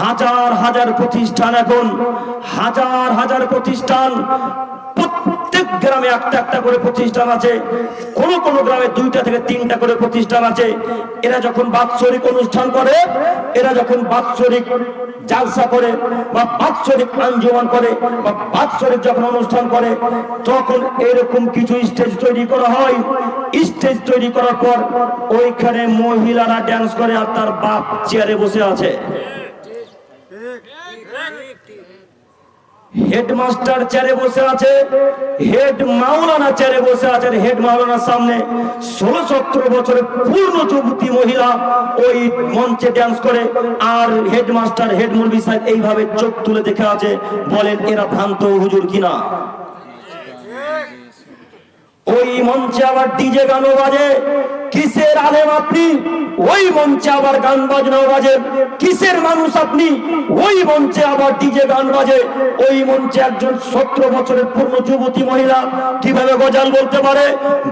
হাজার হাজার প্রতিষ্ঠান এখন, হাজার হাজার প্রতিষ্ঠান, প্রত্যেক গ্রামে একটা একটা করে প্রতিষ্ঠান আছে, কোন কোন গ্রামে দুইটা থেকে তিনটা করে প্রতিষ্ঠান আছে। এরা যখন বাৎসরিক অনুষ্ঠান করে, এরা যখন বাৎসরিক জালসা করে, বা বাৎসরিক আঞ্জুমান করে, বা বাৎসরিক যখন অনুষ্ঠান করে, তখন এরকম কিছু স্টেজ তৈরি করা হয়। স্টেজ তৈরি করার পর ওইখানে মহিলারা ড্যান্স করে আর তার বাপ চেয়ারে বসে আছে। হেডমাস্টার চেয়ারে বসে আছে হেড মাওলানা চেয়ারে বসে আছে হেড মাওলানার সামনে ষোলো সতেরো বছরের পূর্ণ যুবতী মহিলা ওই মঞ্চে ড্যান্স করে, আর হেডমাস্টার হেড মুরবি সাহেব এইভাবে চোখ তুলে দেখে আছে, বলেন এরা ভ্রান্ত হুজুর কিনা? ওই মঞ্চে আবার ডিজে গানও বাজে, কিসের আলেম আপনি? ওই মঞ্চে আবার গান বাজনাও বাজে। কিসের মানুষ আপনি? ওই মঞ্চে আবার ডিজে গান বাজে। ওই মঞ্চে একজন সতেরো বছরের পূর্ণ যুবতী মহিলা কীভাবে গজাল বলতে পারে?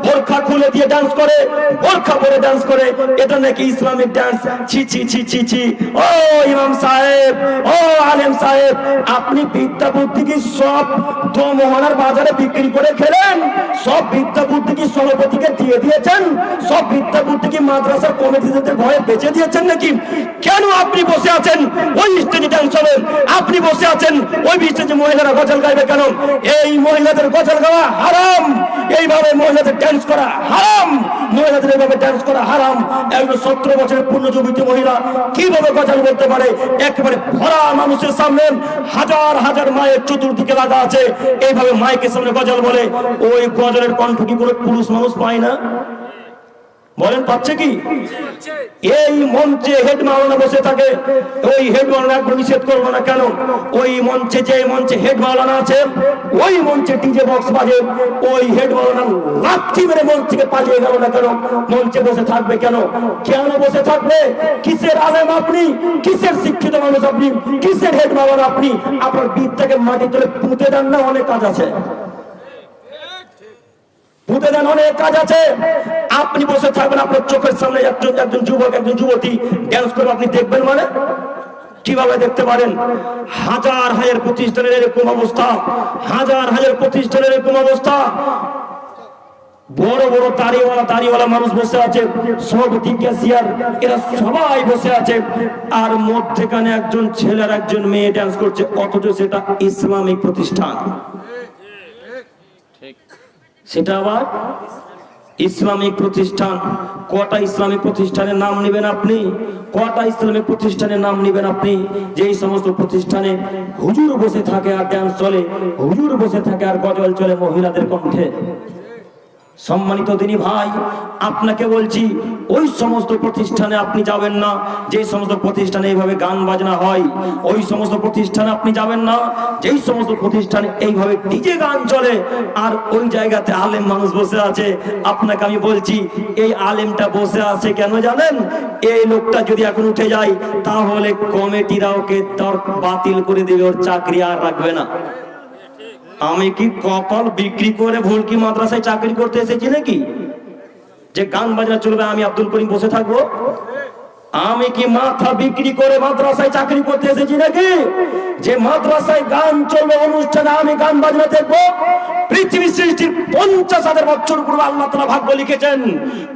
বোরখা খুলে দিয়ে ডান্স করে, বোরখা পরে ডান্স করে। এটা নাকি ইসলামিক ডান্স ছি ছি ছি ছি ছি। ও ইমাম সাহেব, ও আলেম সাহেব, আপনি বিদ্যা বুদ্ধি কি সব দমহানার বাজারে বিক্রি করে খেলেন। সব বিদ্যা বুদ্ধি কি সভাপতিকে দিয়ে দিয়েছেন। সব বিদ্যা বুদ্ধি কি মাদ্রাসার কমিটিদের ভয়ে বেঁচে দিয়েছেন নাকি? কেন আপনি বসে আছেন? ওই স্টেজে ডান্স হবে। আপনি বসে আছেন। ওই স্টেজে মহিলারা গজল গাইবে কেন? এই মহিলাদের গজল গাওয়া হারাম। এইভাবে মহিলাদের ডান্স করা হারাম। মহিলাদের এইভাবে ডান্স করা হারাম। একজন সতেরো বছরের পূর্ণ যুবতী মহিলা কীভাবে গজল বলতে পারে? একেবারে ভরা মানুষের সামনে হাজার হাজার মায়ের চতুর্দিকে লাগা আছে। এইভাবে মাইকের সামনে গজল বলে। ওই গজলের কণ্ঠ কি কোনো পুরুষ মানুষ পায় না? বলেন, পাচ্ছে কি? এই মঞ্চে হেড মাওলানা বসে থাকে, ওই হেড মাওলানা একবার নিষেধ করব না কেন? ওই মঞ্চে যে মঞ্চে হেড মাওলানা আছে, ওই মঞ্চে ডিজে বক্স বাজে, ওই হেড মাওলানা লাঠি মেরে মঞ্চ থেকে পালিয়ে গেল না কেন? মঞ্চে বসে থাকবে কেন? কেন বসে থাকবে? কিসের আলেম আপনি? কিসের শিক্ষিত মানুষ আপনি? কিসের হেড মাওলানা আপনি? আপনার বিদ্যাকে মাটি তুলে পুঁতে দেন না, অনেক কাজ আছে। পুঁতে দেন অনেক কাজ আছে। আপনি বসে থাকবেন, আপনার চোখের সামনে একজন একজন যুবক, একজন যুবতী ড্যান্স করে আপনি দেখবেন মানে? কীভাবে দেখতে পারেন? হাজার হাজার প্রতিষ্ঠানের এরকম অবস্থা, হাজার হাজার প্রতিষ্ঠানের এরকম অবস্থা। বড় বড় দাড়িওয়ালা দাড়িওয়ালা মানুষ বসে আছে, সভাপতি ক্যাশিয়ার এরা সবাই বসে আছে। আর মধ্যেখানে একজন ছেলের একজন মেয়ে ড্যান্স করছে, অথচ সেটা ইসলামিক প্রতিষ্ঠান। সেটা আবার ইসলামিক প্রতিষ্ঠান। কটা ইসলামিক প্রতিষ্ঠানের নাম নেবেন আপনি? কটা ইসলামিক প্রতিষ্ঠানের নাম নেবেন আপনি? যেই সমস্ত প্রতিষ্ঠানে হুজুর বসে থাকে আর ড্যান্স চলে, হুজুর বসে থাকে আর গজল চলে মহিলাদের কণ্ঠে। সম্মানিত দিনী ভাই, আপনাকে বলছি, ওই সমস্ত প্রতিষ্ঠানে আপনি যাবেন না যে সমস্ত প্রতিষ্ঠানে এইভাবে গান বাজনা হয়, ওই সমস্ত প্রতিষ্ঠানে আপনি যাবেন না, যেই সমস্ত প্রতিষ্ঠানে এইভাবে ডিজে গান চলে, আর ওই জায়গাতে আলেম মানুষ বসে আছে। আপনাকে আমি বলছি, এই আলেমটা বসে আছে কেন জানেন? এই লোকটা যদি এখন উঠে যায়, তাহলে কমিটিরা ওকে বাতিল করে দেবে, ওর চাকরি আর রাখবে না। আমি কি কপাল বিক্রি করে ভুলকি মাদ্রাসায় চাকরি করতে এসেছি নাকি? যে গান বাজনা চলবে, আমি আব্দুল করিম বসে থাকব। আমি কি মাথা বিক্রি করে মাদ্রাসায় চাকরি করতে এসেছি নাকি? যে মাদ্রাসায় গান চলবে অনুষ্ঠানে আমি গান বাজনা দেখব। পৃথিবী সৃষ্টির পঞ্চাশ হাজার বছর পূর্বে আল্লাহ তালা ভাগ্য লিখেছেন।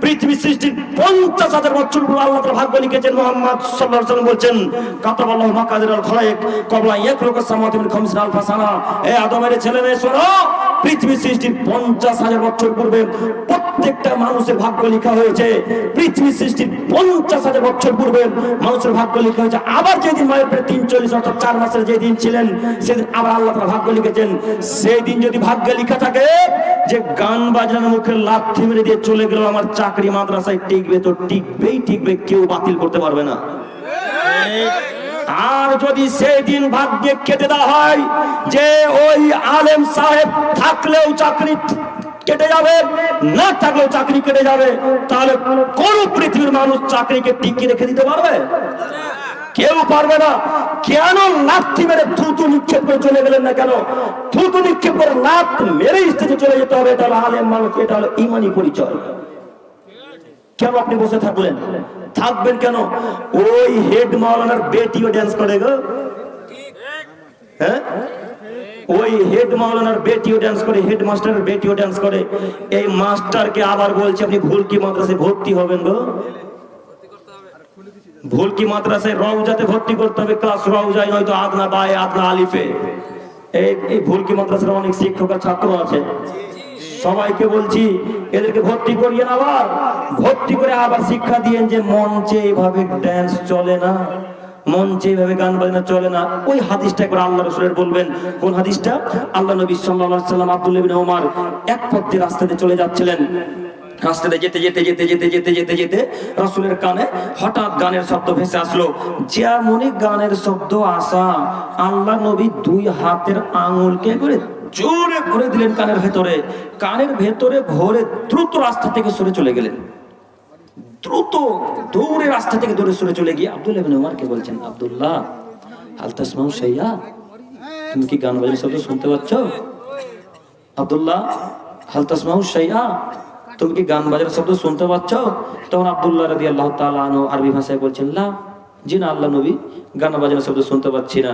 পৃথিবী সৃষ্টির পঞ্চাশ হাজার বছর পূর্বে আল্লাহ তালা ভাগ্য লিখেছেন। মোহাম্মদ সাল্লাহ সাল্লাম বলছেন কাতাব মাকাদের আল খলায়েক কবলা এক লোক সামাতিন খমসিন আল ফাসানা। এ আদমের ছেলে মেয়ে, শোনো, পৃথিবী সৃষ্টির পঞ্চাশ হাজার বছর পূর্বে প্রত্যেকটা মানুষের ভাগ্য লেখা হয়েছে। পৃথিবী সৃষ্টির পঞ্চাশ হাজার বছর পূর্বে মানুষের ভাগ্য লেখা হয়েছে। আবার যেদিন মায়ের পেটে তিন চল্লিশ অর্থাৎ চার মাসের যেদিন ছিলেন, সেদিন আবার আল্লাহ তাআলা ভাগ্য লিখেছেন। সেই দিন যদি ভাগ্যে লেখা থাকে যে গান বাজানোর মুখে লাথি মেরে দিয়ে চলে গেল আমার চাকরি মাদ্রাসায়, টিকবে তো টিকবেই টিকবে, কেউ বাতিল করতে পারবে না। আর যদি সেই দিন ভাগ্যে কেটে দেওয়া হয় যে ওই আলেম সাহেব থাকলেও চাকরি কেটে যাবে, না থাকলেও চাকরি কেটে যাবে, তাহলে কোন পৃথিবীর মানুষ চাকরিকে টিকিয়ে রেখে দিতে পারবে? কেউ পারবে না। কেন লাথি মেরে থুতু নিক্ষেপ করে চলে গেলেন না কেন? থুতু নিক্ষেপ করে লাথ মেরে স্টেজে চলে যেতে হবে, এটা হলো আলেম মানুষ, এটা হলো ইমানি পরিচয়। কেন আপনি বসে থাকলেন? থাকবেন কেন? ওই হেড মাওলানার বেটিও ড্যান্স করে গো। হ্যাঁ? ওই হেড মাওলানার বেটিও ড্যান্স করে হেড মাস্টারের বেটিও ড্যান্স করে। এই মাস্টারকে আবার বলছে, আপনি ভুলকি মাদ্রাসায় ভর্তি হবেন গো। ভুলকি মাদ্রাসায় রওজাতে ভর্তি করতে হবে, ক্লাস রওজায়, নয়তো আদনা বায়ে, আদনা আলিফে। এই এই ভুলকি মাদ্রাসার অনেক শিক্ষক আর ছাত্র আছে। সবাইকে বলছি, এদেরকে ভর্তি করিয়ে আবার ভর্তি করে আবার শিক্ষা দিয়েন যে মঞ্চে এইভাবে ড্যান্স চলে না। মঞ্চে যেভাবে গান বাজনা চলে না, ওই হাদিসটা একবার আল্লাহ রসুলের বলবেন। কোন হাদিসটা? আল্লাহ নবী আলাইহি সাল্লাম ইবনে ওমর এক পথ রাস্তাতে চলে যাচ্ছিলেন। রাস্তাতে যেতে যেতে যেতে যেতে যেতে যেতে যেতে রাসূলের কানে হঠাৎ গানের শব্দ ভেসে আসলো। যেমনই গানের শব্দ আসা, আল্লাহ নবী দুই হাতের আঙুলকে করে জোরে ভরে দিলেন কানের ভেতরে। কানের ভেতরে ভরে দ্রুত রাস্তা থেকে সরে চলে গেলেন। দ্রুত দৌড়ে রাস্তা থেকে দৌড়ে সরে চলে গিয়ে আব্দুল্লাহ ইবনে ওমরকে বলছেন, আব্দুল্লাহ, হাল তাসমাউ শাইয়া তুমি কি গান বাজনা শব্দ শুনতে পাচ্ছ? আব্দুল্লাহ, হাল তাসমাউ শাইয়া তুমি কি গান বাজার শব্দ শুনতে পাচ্ছ? তখন আব্দুল্লাহ রাদিয়াল্লাহু তাআলা তালু আরবি ভাষায় বলছেন, লা জি না, আল্লাহ নবী গান বাজানোর শব্দ শুনতে পাচ্ছি না।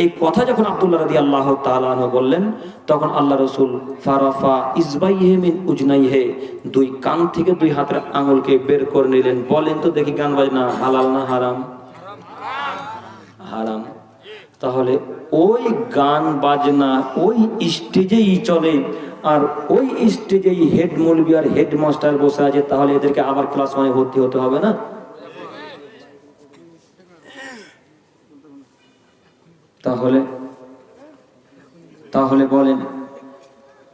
এই কথা যখন আব্দুল্লাহ রাদি আল্লাহ তালু বললেন, তখন আল্লাহ রসুল ফারাফা ইসবাইহে মিন উজনাইহে, দুই কান থেকে দুই হাতের আঙুলকে বের করে নিলেন। বলেন তো দেখি গান বাজনা হালাল না হারাম? হারাম। তাহলে ওই গান বাজনা ওই স্টেজেই চলে, আর ওই স্টেজেই হেড মৌলবি আর হেড মাস্টার বসে আছে, তাহলে এদেরকে আবার ক্লাস ওয়ানে ভর্তি হতে হবে না? তাহলে তাহলে বলেন,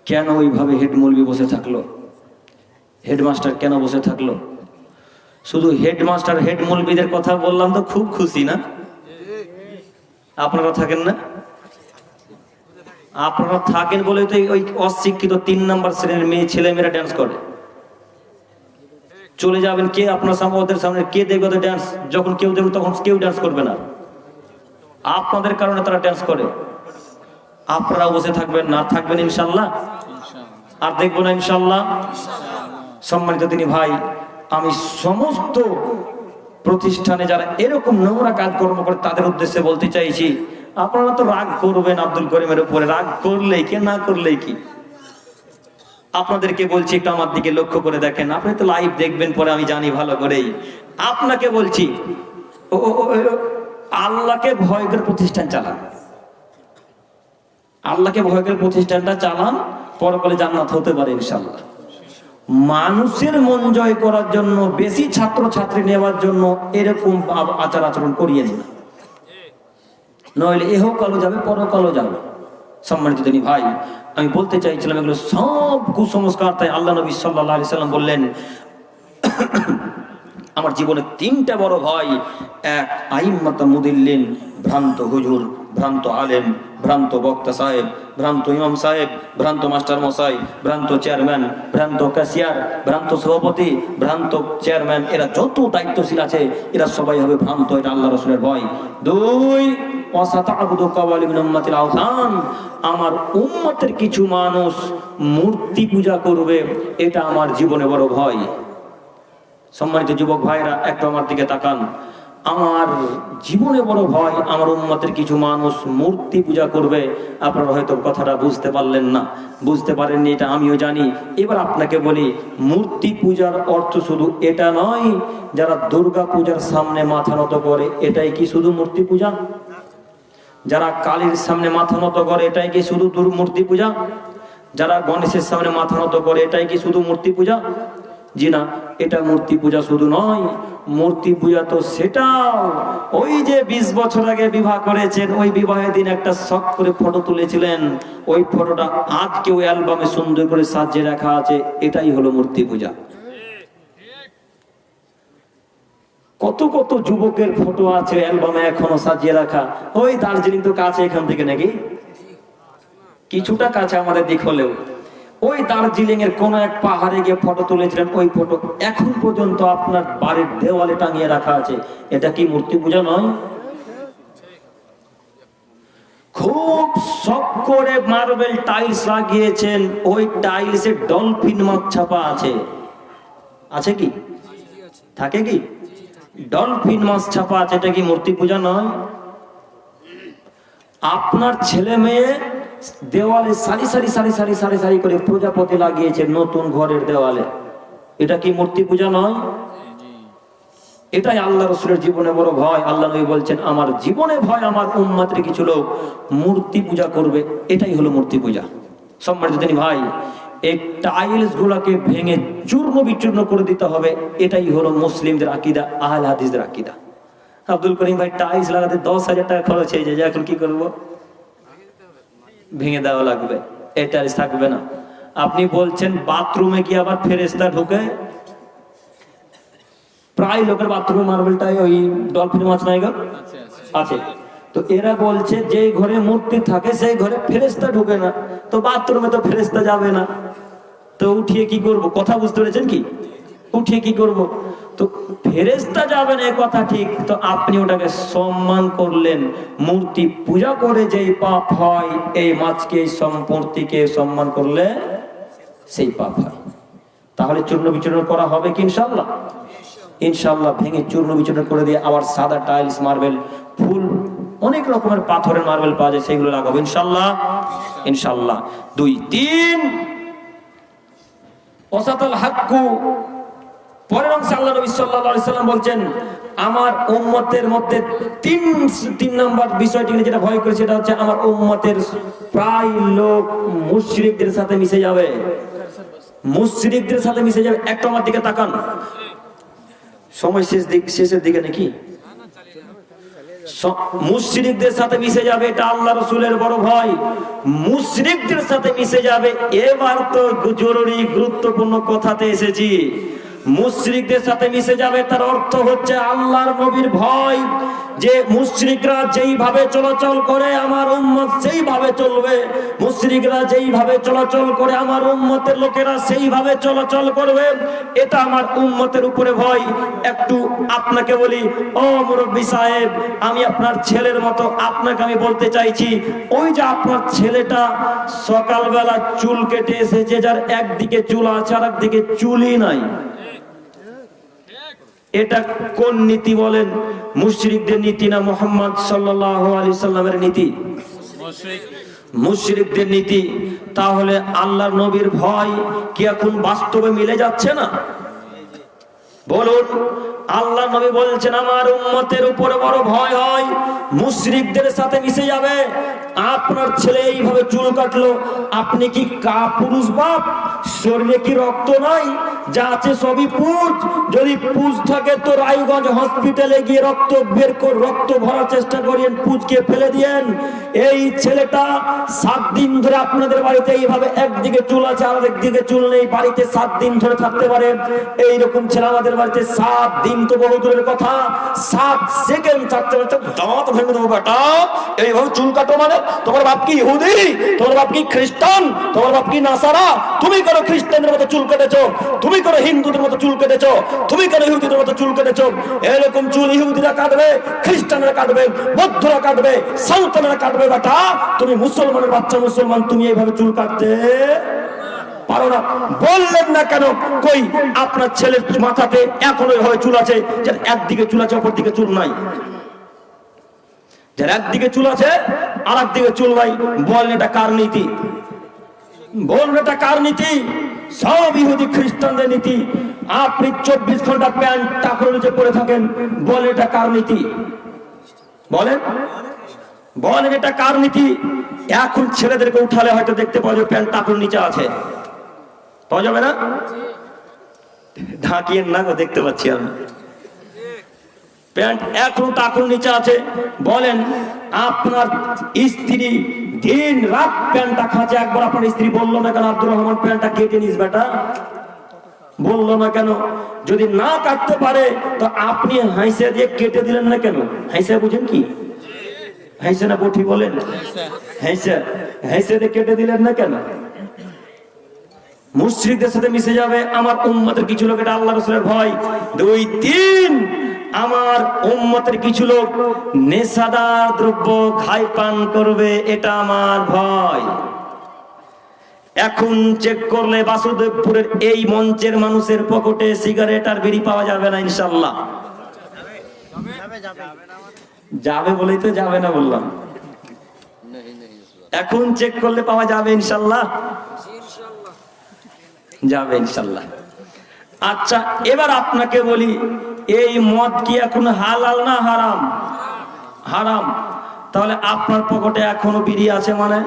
কেন ওইভাবে হেড বসে থাকল? হেডমাস্টার কেন বসে থাকল? শুধু হেডমাস্টার হেড মৌলবিদের কথা বললাম তো খুব খুশি না? আপনারা থাকেন না? আপনারা থাকেন বলে তো ওই অশিক্ষিত তিন নাম্বার শ্রেণির মেয়ে, ছেলে মেয়েরা ড্যান্স করে। চলে যাবেন কে? আপনার সামনে, ওদের সামনে কে দেখবে ওদের ড্যান্স যখন কেউ দেখবে, তখন কেউ ড্যান্স করবে না। আপনাদের কারণে তারা ড্যান্স করে। আপনারা বসে থাকবেন, না থাকবেন ইনশাল্লাহ? আর দেখব না ইনশাল্লাহ? সম্মানিত তিনি ভাই, আমি সমস্ত প্রতিষ্ঠানে যারা এরকম নোংরা কাজকর্ম করে তাদের উদ্দেশ্যে বলতে চাইছি, আপনারা তো রাগ করবেন আব্দুল করিমের উপরে। রাগ করলেই কি, না করলেই কি? আপনাদেরকে বলছি, একটু আমার দিকে লক্ষ্য করে দেখেন। আপনি তো লাইভ দেখবেন, পরে আমি জানি ভালো করেই। আপনাকে বলছি ও আল্লাহকে ভয় করে প্রতিষ্ঠান চালান। আল্লাহকে ভয় করে প্রতিষ্ঠানটা চালান পরকালে জান্নাত হতে পারে ইনশাল্লাহ মানুষের মন জয় করার জন্য, বেশি ছাত্র ছাত্রী নেওয়ার জন্য এরকম আচার আচরণ করিয়েন না নইলে এহ কালো যাবে পরকালও যাবে। সম্মানিত তিনি ভাই, আমি বলতে চাইছিলাম এগুলো সব কুসংস্কার, তাই আল্লাহ নবী সাল্লাহ সাল্লাম বললেন আমার জীবনে তিনটা বড় ভয়। এক, আইম্মাতা মুদিল্লিন, ভ্রান্ত হুজুর, ভ্রান্ত আলেম, ভ্রান্ত বক্তা সাহেব, ভ্রান্ত ইমাম সাহেব, ভ্রান্ত মাস্টার মশাই, ভ্রান্ত চেয়ারম্যান, ভ্রান্ত ক্যাশিয়ার, ভ্রান্ত সভাপতি, ভ্রান্ত চেয়ারম্যান, এরা যত দায়িত্বশীল আছে, এরা সবাই হবে ভ্রান্ত, এটা আল্লাহ রসুলের ভয়। দুই আমার উম্মতের কিছু মানুষ মূর্তি পূজা করবে, এটা আমার জীবনে বড় ভয়। সম্মানিত যুবক ভাইরা, একটু আমার দিকে তাকান। আমার জীবনে বড় ভয়, আমার উন্মতের কিছু মানুষ মূর্তি পূজা করবে। আপনারা হয়তো কথাটা বুঝতে পারলেন না। বুঝতে পারেননি, এটা আমিও জানি। এবার আপনাকে বলি, মূর্তি পূজার অর্থ শুধু এটা নয়, যারা দুর্গা পূজার সামনে মাথা নত করে, এটাই কি শুধু মূর্তি পূজা? যারা কালীর সামনে মাথা নত করে, এটাই কি শুধু মূর্তি পূজা? যারা গণেশের সামনে মাথা নত করে, এটাই কি শুধু মূর্তি পূজা? জি না, এটা মূর্তি পূজা শুধু নয়, মূর্তি পূজা তো সেটাও। ওই যে বিশ বছর আগে বিবাহ করেছেন, ওই বিবাহের দিন একটা শখ করে ফটো তুলেছিলেন। ওই ফটোটা আজকে ওই অ্যালবামে সুন্দর করে সাজিয়ে রাখা আছে, এটাই হলো মূর্তি পূজা। কত কত যুবকের ফটো আছে অ্যালবামে এখনও সাজিয়ে রাখা। ওই দার্জিলিং তো কাছে এখান থেকে নাকি? কিছুটা কাছে আমাদের দিক হলেও। ওই দার্জিলিং এর কোন এক পাহাড়ে গিয়ে ফটো তুলেছিলেন, ওই ফটো এখন পর্যন্ত আপনার বাড়ির দেওয়ালে টাঙিয়ে রাখা আছে। এটা কি মূর্তি পূজা নয়? খুব শখ করে মার্বেল টাইলস লাগিয়েছেন, ওই টাইলসে ডলফিন মাছ ছাপা আছে। আছে কি? থাকে কি? ডলফিন মাছ ছাপা আছে, এটা কি মূর্তি পূজা নয়? আপনার ছেলে মেয়ে দেওয়ালে সারি সারি সারি সারি সারি সারি করে প্রজাপতি লাগিয়েছে নতুন ঘরের দেওয়ালে। এটা কি মূর্তি পূজা নয়? এটাই আল্লাহ রসুলের জীবনে বড় ভয়। আল্লাহ নবী বলছেন, আমার জীবনে ভয়, আমার উম্মাতের কিছু লোক মূর্তি পূজা করবে। এটাই হলো মূর্তি পূজা। সম্মানিত তিনি ভাই, এই টাইলস গুলাকে ভেঙে চূর্ণ বিচূর্ণ করে দিতে হবে। এটাই হলো মুসলিমদের আকিদা, আহল হাদিসদের আকিদা। আব্দুল করিম ভাই, টাইলস লাগাতে দশ হাজার টাকা খরচ হয়ে যায়। এখন কি করব? ভেঙে দেওয়া লাগবে এটা থাকবে না। আপনি বলছেন বাথরুমে কি আবার ফেরেস্তা ঢুকে? প্রায় লোকের বাথরুমে মার্বেলটাই ওই ডলফিন মাছ নাই গো? আছে তো এরা বলছে যে ঘরে মূর্তি থাকে সেই ঘরে ফেরেস্তা ঢুকে না। তো বাথরুমে তো ফেরেস্তা যাবে না। তো উঠিয়ে কি করব? কথা বুঝতে পেরেছেন কি? উঠিয়ে কি করব? ফেরেস্তা যাবে না এ কথা ঠিক। তো আপনি ওটাকে সম্মান করলেন, মূর্তি পূজা করে যেই পাপ হয়, এই মাছকে, এই সম্পত্তিকে সম্মান করলে সেই পাপ হয়। তাহলে চূর্ণ বিচূর্ণ করা হবে কি ইনশাল্লাহ ইনশাল্লাহ ভেঙে চূর্ণ বিচূর্ণ করে দিয়ে আবার সাদা টাইলস, মার্বেল, ফুল, অনেক রকমের পাথরের মার্বেল পাওয়া যায়, সেগুলো লাগাবো ইনশাল্লাহ ইনশাল্লাহ দুই, তিন। ওসাতাল হাক্কু পরের অংশে আল্লাহ নবী আলাইহি সাল্লাম বলছেন, আমার উম্মতের মধ্যে তিন তিন নম্বর বিষয়টি যেটা ভয় করে সেটা হচ্ছে আমার উম্মতের প্রায় লোক মুশরিকদের সাথে মিশে যাবে। মুশরিকদের সাথে মিশে যাবে, একটু আমার দিকে তাকান। সময় শেষ দিক, শেষের দিকে নাকি? মুশরিকদের সাথে মিশে যাবে, এটা আল্লাহ রসুলের বড় ভয়। মুশরিকদের সাথে মিশে যাবে, এবার তো জরুরি, গুরুত্বপূর্ণ কথাতে এসেছি। মুশরিকদের সাথে মিশে যাবে, তার অর্থ হচ্ছে আল্লাহর নবীর ভয়। যে মুশরিকরা যেইভাবে চলাচল করে, আমার উম্মত সেইভাবে চলবে। মুশরিকরা যেইভাবে চলাচল করে, আমার উম্মতের লোকেরা সেইভাবে চলাচল করবে। এটা আমার উম্মতের উপরে ভয়। একটু আপনাকে বলি, ও মুরব্বী সাহেব, আমি আপনার ছেলের মতো আপনাকে আমি বলতে চাইছি, ওই যে আপনার ছেলেটা সকালবেলা চুল কেটে এসেছে, যার একদিকে চুল আছে আর একদিকে চুলই নাই। এটা কোন নীতি বলেন? মুশরিকদের নীতি না মোহাম্মদ সাল্লাল্লাহু আলাইহি সাল্লামের নীতি? মুশরিকদের নীতি তাহলে আল্লাহর নবীর ভয় কি এখন বাস্তবে মিলে যাচ্ছে না? বলুন আল্লাহ নবী বলছেন আমার উম্মতের উপরে বড় ভয় হয় মুশরিকদের সাথে মিশে যাবে আপনার ছেলে এইভাবে চুল কাটলো, আপনি কি কা পুরুষ বাপ? শরীরে কি রক্ত নাই? যা আছে সবই পুজ। যদি পুজ থাকে তো রায়গঞ্জ হসপিটালে গিয়ে রক্ত বের করে, রক্ত ভরার চেষ্টা করিয়েন পুজকে ফেলে দিয়েন। এই ছেলেটা সাত দিন ধরে আপনাদের বাড়িতে এইভাবে একদিকে চুল আছে, আর একদিকে চুল নেই। বাড়িতে সাত দিন ধরে থাকতে পারে। এইরকম ছেলে আমাদের বাড়িতে সাত দিন তো বহু দূরের কথা। সাত সেকেন্ড থাকতে পারছে দাঁত ভেঙে দেবো বেটা। এইভাবে চুল কাটো মানে তোমার বাপ কি ইহুদি? তোমার বাপ কি খ্রিস্টান? তোমার বাপ কি নাসারা? তুমি করো খ্রিস্টানদের মতো চুল কেটেছো? তুমি করো হিন্দুদের মতো চুল কেটেছো? তুমি করো ইহুদিদের মতো চুল কেটেছো? এরকম চুল ইহুদিরা কাটবে, খ্রিস্টানরা কাটবে, বৌদ্ধরা কাটবে, সাঁওতালরা কাটবে বেটা। তুমি মুসলমানের বাচ্চা মুসলমান, তুমি এইভাবে চুল কাটতে পারো না। বললেন না কেন? কই, আপনার ছেলের মাথাতে এখনও এভাবে চুল আছে, যার একদিকে চুল আছে অপর দিকে চুল নাই। যার একদিকে চুল আছে আর একদিকে চুল নাই বলেন এটা কার নীতি? বলুন এটা কার নীতি? সব ইহুদি খ্রিস্টানদের নীতি। আপনি চব্বিশ ঘণ্টা প্যান্ট টাকুর নিচে পড়ে থাকেন বলেন এটা কার নীতি? বলেন? বলেন এটা কার নীতি? এখন ছেলেদেরকে উঠালে হয়তো দেখতে পাওয়া যাবে প্যান্ট টাকুর নিচে আছে। পাওয়া যাবে না? ঢাকিয়ে না দেখতে পাচ্ছি আমি। প্যান্ট এখন টাকুর নিচে আছে। বলেন, আপনার স্ত্রী দিন রাত প্যান্টটা খাচ্ছে। একবার আপনার স্ত্রী বলল না কেন, আব্দুর রহমান প্যান্টটা কেটে নিস বেটা? বলল না কেন? যদি না কাটতে পারে, তো আপনি হাইসে দিয়ে কেটে দিলেন না কেন? হাইসে বুঝেন কি? হাইসে না বটি বলেন? হাইসে হাইসে দিয়ে কেটে দিলেন না কেন? মুশ্রিকদের সাথে মিশে যাবে। আমার উম্মতের কিছু লোক, এটা আল্লাহ রসুলের ভয়। দুই তিন আমার উম্মতের কিছু লোক নেশাদার দ্রব্য খাই পান করবে, এটা আমার ভয়। এখন চেক করলে বাসুদেবপুরের এই মঞ্চের মানুষের পকেটে সিগারেট আর বিড়ি পাওয়া যাবে না ইনশাল্লাহ যাবে বলেই তো যাবে না বললাম। এখন চেক করলে পাওয়া যাবে ইনশাল্লাহ যাবে ইনশাল্লাহ আচ্ছা এবার আপনাকে বলি এই মদ কি এখন হালাল না হারাম? হারাম। তাহলে আপনার পকেটে এখনও বিড়ি আছে মানে?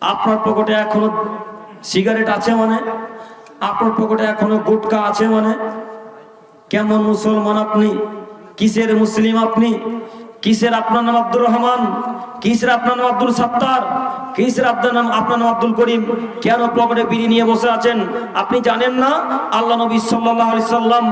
আপনার পকেটে এখনও সিগারেট আছে মানে? আপনার পকেটে এখনও গুটকা আছে মানে? কেমন মুসলমান আপনি? কিসের মুসলিম আপনি? কিসের আপনার নাম আব্দুর রহমান? কিসের আপনার নাম আব্দুল সাত্তার? কিসের আপনার নাম? আপনার নাম আব্দুল করিম। কেন পকেটে বিড়ি নিয়ে বসে আছেন? আপনি জানেন না? আল্লাহ নবী সাল্লাল্লাহু আলাইহি সাল্লাম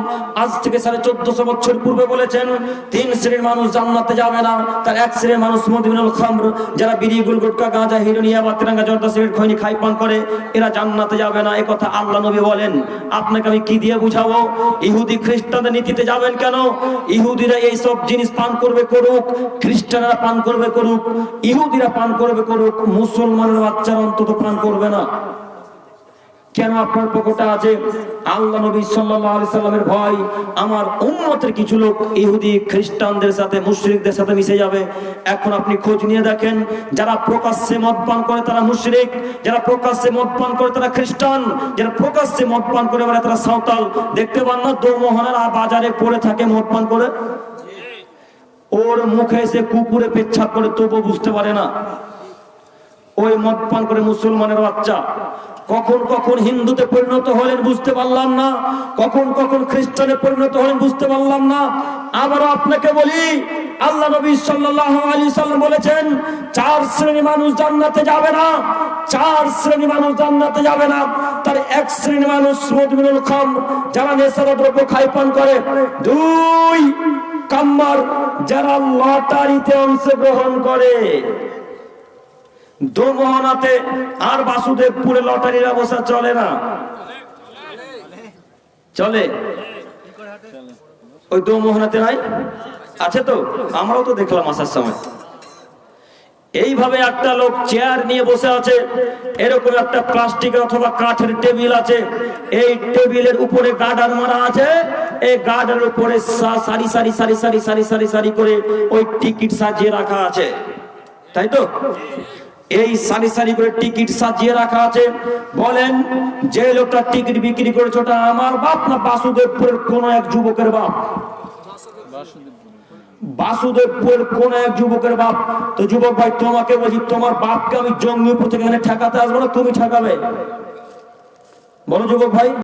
আজ থেকে সাড়ে চোদ্দশো বছর পূর্বে বলেছেন, তিন শ্রেণির মানুষ জান্নাতে যাবে না। তার এক শ্রেণির মানুষ মদিনুল খামর, যারা বিড়ি গুল গুটকা গাঁজা, হিরোনিয়া বা তিরঙ্গা জর্দা, সিগারেট, খৈনি, খাই, পান করে, এরা জান্নাতে যাবে না। এই কথা আল্লাহ নবী বলেন। আপনাকে আমি কি দিয়ে বুঝাবো? ইহুদি খ্রিস্টানদের নীতিতে যাবেন কেন? ইহুদিরা এই সব জিনিস পান করবে করুক, খ্রিস্টানরা পান করবে করুক, ইহুদিরা পান করবে করুক মুসলমানের বাচ্চার অন্তত পান করবে না। কেন আপনার পকেটে আছে আল্লাহ নবী সাল্লামের ভয়? আমার উম্মতের কিছু লোক ইহুদি, খ্রিস্টানদের সাথে, মুশরিকদের সাথে মিশে যাবে। এখন আপনি খোঁজ নিয়ে দেখেন, যারা প্রকাশ্যে মদ পান করে তারা মুশরিক, যারা প্রকাশ্যে মদ পান করে তারা খ্রিস্টান, যারা প্রকাশ্যে মদ পান করে বেড়ায় তারা সাঁওতাল। দেখতে পান না, দোমোহনার বাজারে পড়ে থাকে মদ পান করে? ওর মুখে এসে কুকুরে পেচ্ছাপ করে, তবুও বুঝতে পারে না। ওই মদ পান করে মুসলমানের বাচ্চা। কখন কখন হিন্দুতে পরিণত হলেন বুঝতে পারলাম না। কখন কখন খ্রিস্টানে পরিণত হলেন বুঝতে পারলাম না। আবারও আপনাকে বলি, আল্লাহ নবী সাল্লাল্লাহু আলাইহি সাল্লাম বলেছেন, চার শ্রেণি মানুষ জান্নাতে যাবে না। চার শ্রেণি মানুষ জান্নাতে যাবে না। তার এক শ্রেণি মানুষ মদমিনুল খাম যারা নেশার দ্রব্য খাই পান করে। দুই কাম্মার যারা লটারিতে অংশগ্রহণ করে। দোমোহনাতে আর বাসুদেবপুরে লটারির অবস্থা চলে না? চলে। ওই দোমোহনাতে নাই? আছে তো? আমরাও তো দেখলাম আসার সময়। এইভাবে একটা লোক চেয়ার নিয়ে বসে আছে, এরকম একটা প্লাস্টিকের অথবা কাঠের টেবিল আছে, এই টেবিলের উপরে গার্ডার মারা আছে, এই গার্ডার উপরে সারি সারি সারি সারি সারি সারি সারি করে ওই টিকিট সাজিয়ে রাখা আছে। তাই তো? এই সারি সারি করে টিকিট সাজিয়ে রাখা আছে। বলেন, যে লোকটা টিকিট বিক্রি করেছে, ওটা আমার বাপ না বাসুদেবপুরের কোন এক যুবকের বাপ? বাসুদেবপুরের কোন এক যুবকের বাপ। তো যুবক ভাই, তোমাকে বলছি, তোমার বাপকে আমি জঙ্গিপুর থেকে এখানে ঠেকাতে আসব না, তুমি ঠেকাবে? বলো যুবক ভাই।